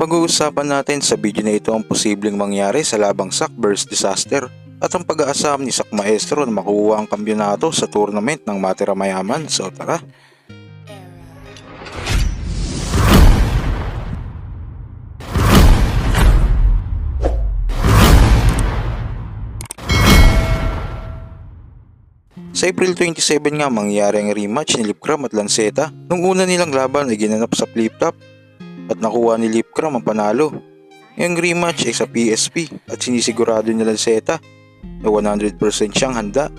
Pag-uusapan natin sa video na ito ang posibleng mangyari sa labang Sackburst Disaster at ang pag-aasam ni Sak Maestro na makuha ang kampiyonato sa tournament ng Matira Mayaman. So tara! Sa April 27 nga mangyayari ang rematch ni Lipcram at Lanceta. Nung una nilang laban ay ginanap sa flip top at nakuha ni Lipcram ang panalo. Yung rematch ay sa PSP at sinisigurado ni Lanceta na 100% siyang handa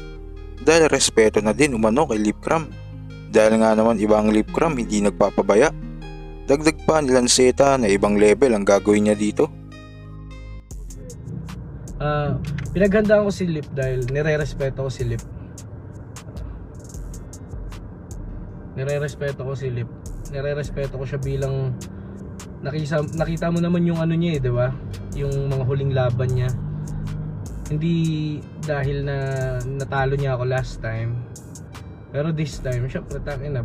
dahil respeto na din umano kay Lipcram. Dahil nga naman ibang Lipcram hindi nagpapabaya. Dagdag pa ni Lanceta na ibang level ang gagawin niya dito. Ah, pinaghandaan ko si Lip dahil nire-respeto ko si Lip. Nire-respeto ko si Lip. Nire-respeto ko siya bilang nakita nakita mo naman yung ano niya eh, 'di ba? Yung mga huling laban niya. Hindi dahil na natalo niya ako last time. Pero this time, syempre tangin na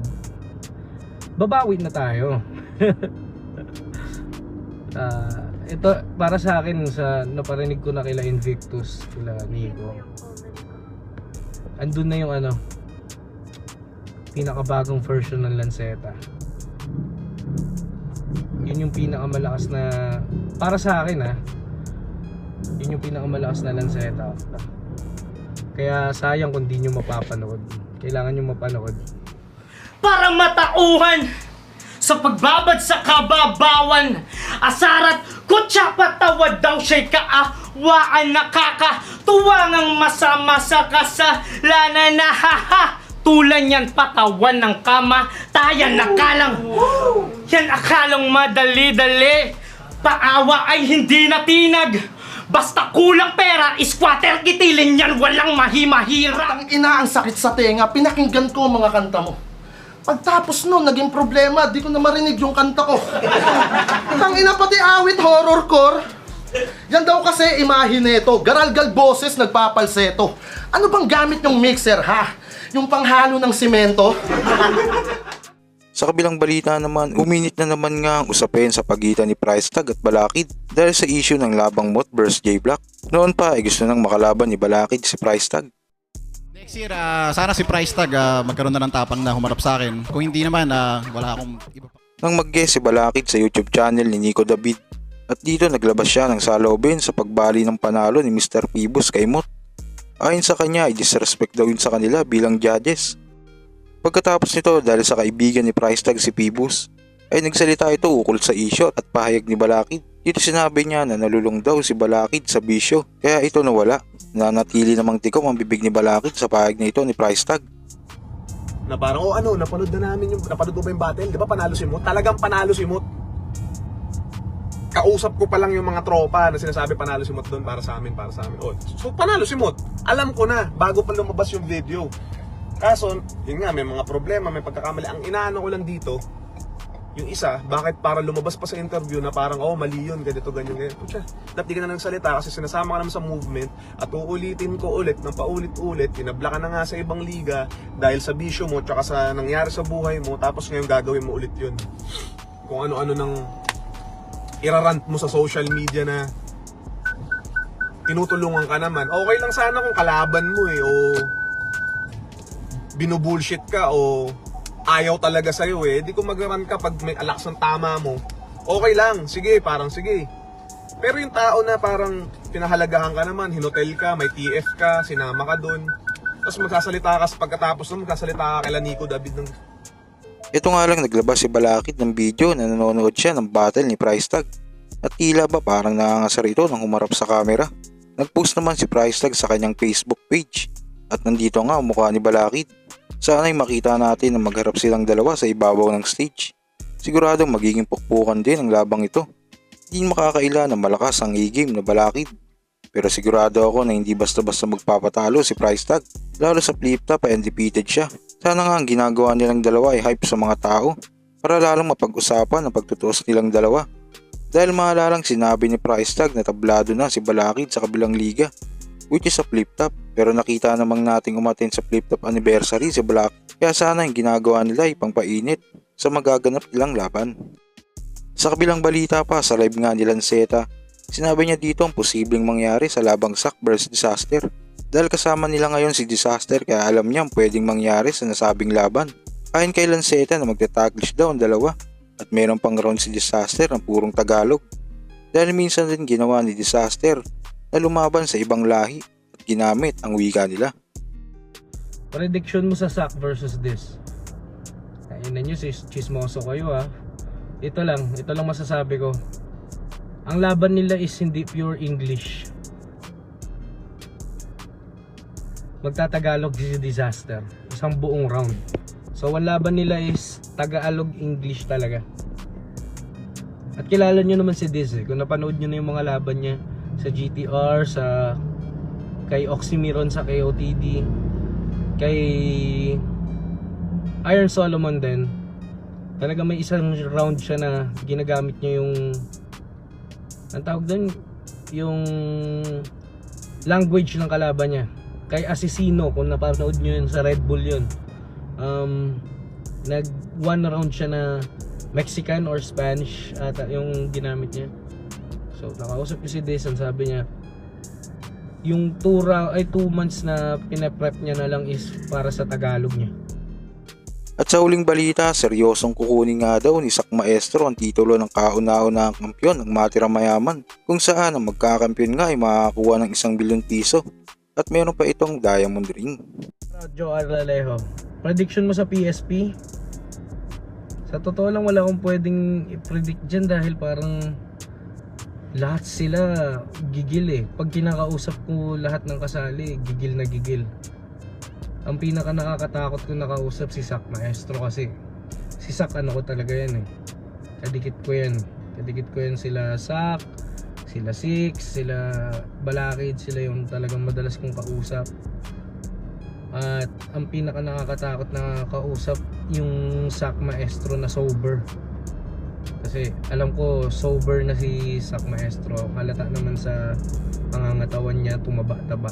babawi na tayo. Ah, ito para sa akin sa naparinig ko na kila Invictus, kila Nico. Andun na yung ano pinakabagong version ng Lanceta. Yun yung pinakamalakas na para sa akin ha. Yun yung pinakamalakas na Lanceta. Kaya sayang kung di nyo mapapanood. Kailangan nyo mapanood. para matauhan sa pagbabad sa kababawan. Asarat kutsa patawad daw siya'y kaawaan nakakatuwa ng masama sa kasalanan na haha. Tulan yan patawan ng kama, tayan nakalang. Yan akalang madali-dali. Paawa ay hindi natinag. Basta kulang pera, squatter kitilin yan, walang mahimahira. Ang ina, ang sakit sa tenga. Pinakinggan ko ang mga kanta mo. Pagtapos nun, naging problema, di ko na marinig yung kanta ko. Ang ina pati awit horrorcore. Yan daw kasi imahe nito. Garalgal boses nagpapalseto. Ano bang gamit yung mixer, ha? Yung panghalo ng simento? Sa kabilang balita naman, uminit na naman nga ang usapin sa pagitan ni Price Tag at Balakid dahil sa issue ng labang Mot vs J Black. Noon pa ay gusto nang makalaban ni Balakid si Price Tag. Next year, ah, sana si Price Tag ah, magkaroon na ng tapang na humarap sa akin. Kung hindi naman, ah, wala akong iba pa. Nang mag-guest si Balakid sa YouTube channel ni Nico David at dito naglabas siya ng salobin sa pagbali ng panalo ni Mr. Pibus kay Mot. Ayon sa kanya ay disrespect daw yun sa kanila bilang judges. Pagkatapos nito dahil sa kaibigan ni Price Tag si Pibus ay nagsalita ito ukol sa issue at pahayag ni Balakid. Dito sinabi niya na nalulung daw si Balakid sa bisyo kaya ito nawala. Nanatili namang tikom ang bibig ni Balakid sa pahayag na ito ni Price Tag. na parang, oh ano, napanood na namin yung, napanood mo ba yung battle? Di ba panalo si Mut? Talagang panalo si Mut. Kausap ko pa lang yung mga tropa na sinasabi panalo si Mut doon para sa amin, para sa amin. Oh, so panalo si Mut. Alam ko na, bago pa lumabas yung video. Kaso, yun nga, may mga problema, may pagkakamali. Ang inaano ko lang dito, yung isa, bakit para lumabas pa sa interview na parang, oh, mali yun, ganito, ganyan, ganyan. Pucha, dapat ka na nagsalita kasi sinasama ka naman sa movement at uulitin ko ulit ng paulit-ulit, tinabla ka na nga sa ibang liga dahil sa bisyo mo, tsaka sa nangyari sa buhay mo, tapos ngayon gagawin mo ulit yun. Kung ano-ano nang irarant mo sa social media na tinutulungan ka naman. Okay lang sana kung kalaban mo eh, o binubullshit ka o ayaw talaga sa'yo eh. Di ko magaran ka pag may alaks ng tama mo. Okay lang, sige, parang sige. Pero yung tao na parang pinahalagahan ka naman, hinotel ka, may TF ka, sinama ka dun. Tapos magsasalita ka sa pagkatapos nun, magsasalita ka kay Nico David ng Ito nga lang naglabas si Balakid ng video na nanonood siya ng battle ni Price Tag. At tila ba parang nangangasar ito nang humarap sa camera. Nagpost naman si Price Tag sa kanyang Facebook page. At nandito nga ang mukha ni Balakid. Sana'y makita natin na magharap silang dalawa sa ibabaw ng stage. Siguradong magiging pukpukan din ang labang ito. Hindi makakaila na malakas ang e-game na Balakid. Pero sigurado ako na hindi basta-basta magpapatalo si Price Tag. Lalo sa flip top ay undefeated siya. Sana nga ang ginagawa nilang dalawa ay hype sa mga tao para lalong mapag-usapan ang pagtutuos nilang dalawa. Dahil maalalang sinabi ni Price Tag na tablado na si Balakid sa kabilang liga which is sa flip top pero nakita namang nating umatin sa flip top anniversary si Black kaya sana yung ginagawa nila ay pangpainit sa magaganap nilang laban. Sa kabilang balita pa sa live nga ni Lanceta, sinabi niya dito ang posibleng mangyari sa labang Sack vs Disaster. Dahil kasama nila ngayon si Disaster kaya alam niya ang pwedeng mangyari sa nasabing laban. Ayon kay Lanceta na magtataglish daw ang dalawa at meron pang round si Disaster ng purong Tagalog. Dahil minsan din ginawa ni Disaster na lumaban sa ibang lahi at ginamit ang wika nila. Prediction mo sa Sack versus this. Kainan nyo, chismoso kayo ha. Ito lang, ito lang masasabi ko. Ang laban nila is hindi pure English. Magtatagalog si Disaster. Isang buong round. So, ang laban nila is Tagalog English talaga. At kilala nyo naman si Diz eh. Kung napanood nyo na yung mga laban niya sa GTR, sa kay Oxymiron sa KOTD, kay Iron Solomon din. Talaga may isang round siya na ginagamit niya yung ang tawag doon yung language ng kalaban niya. Kay Asesino kung napanood niyo yun sa Red Bull yun. Um, nag one round siya na Mexican or Spanish ata yung ginamit niya so nakausap ko si Desan sabi niya yung 2 round ay 2 months na pinaprep niya na lang is para sa Tagalog niya At sa huling balita, seryosong kukunin nga daw ni Sak Maestro ang titulo ng kauna-unahang kampyon ng Matira Mayaman kung saan ang magkakampiyon nga ay makakakuha ng isang bilyon piso at meron pa itong diamond ring. Joe Arlalejo, prediction mo sa PSP? Sa totoo lang wala akong pwedeng i-predict dyan dahil parang lahat sila gigil eh. Pag kinakausap ko lahat ng kasali, gigil na gigil. Ang pinaka nakakatakot ko nakausap si Sak Maestro kasi si Sak ano ko talaga yan eh. Kadikit ko yan. Kadikit ko yan sila Sak, sila Six, sila Balakid, sila yung talagang madalas kong kausap. At ang pinaka nakakatakot na kausap yung Sak Maestro na sober. Kasi alam ko sober na si Sak Maestro. Halata naman sa pangangatawan niya tumaba-taba.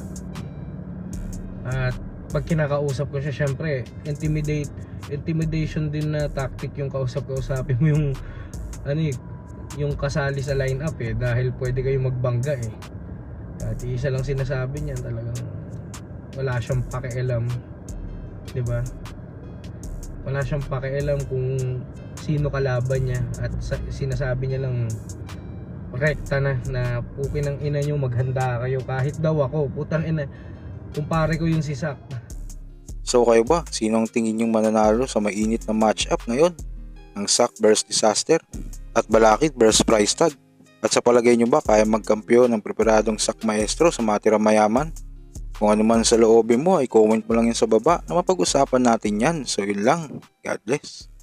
At pag kinakausap ko siya, syempre, intimidate, intimidation din na tactic yung kausap-kausapin mo yung ano eh, yung kasali sa lineup eh dahil pwede kayo magbangga eh. At isa lang sinasabi niya talagang wala siyang pakialam, 'di ba? Wala siyang pakialam kung sino kalaban niya at sa, sinasabi niya lang rekta na na pukin ng ina niyo maghanda kayo kahit daw ako putang ina kumpare ko yung si Sak So kayo ba, sino ang tingin yung mananalo sa mainit na match-up ngayon? Ang Sak vs Disaster at Balakid vs Price Tag? At sa palagay nyo ba kaya magkampiyon ng preparadong Sak Maestro sa Matira Mayaman? Kung ano man sa loobin mo ay comment mo lang yan sa baba na mapag-usapan natin yan. So yun lang. God bless.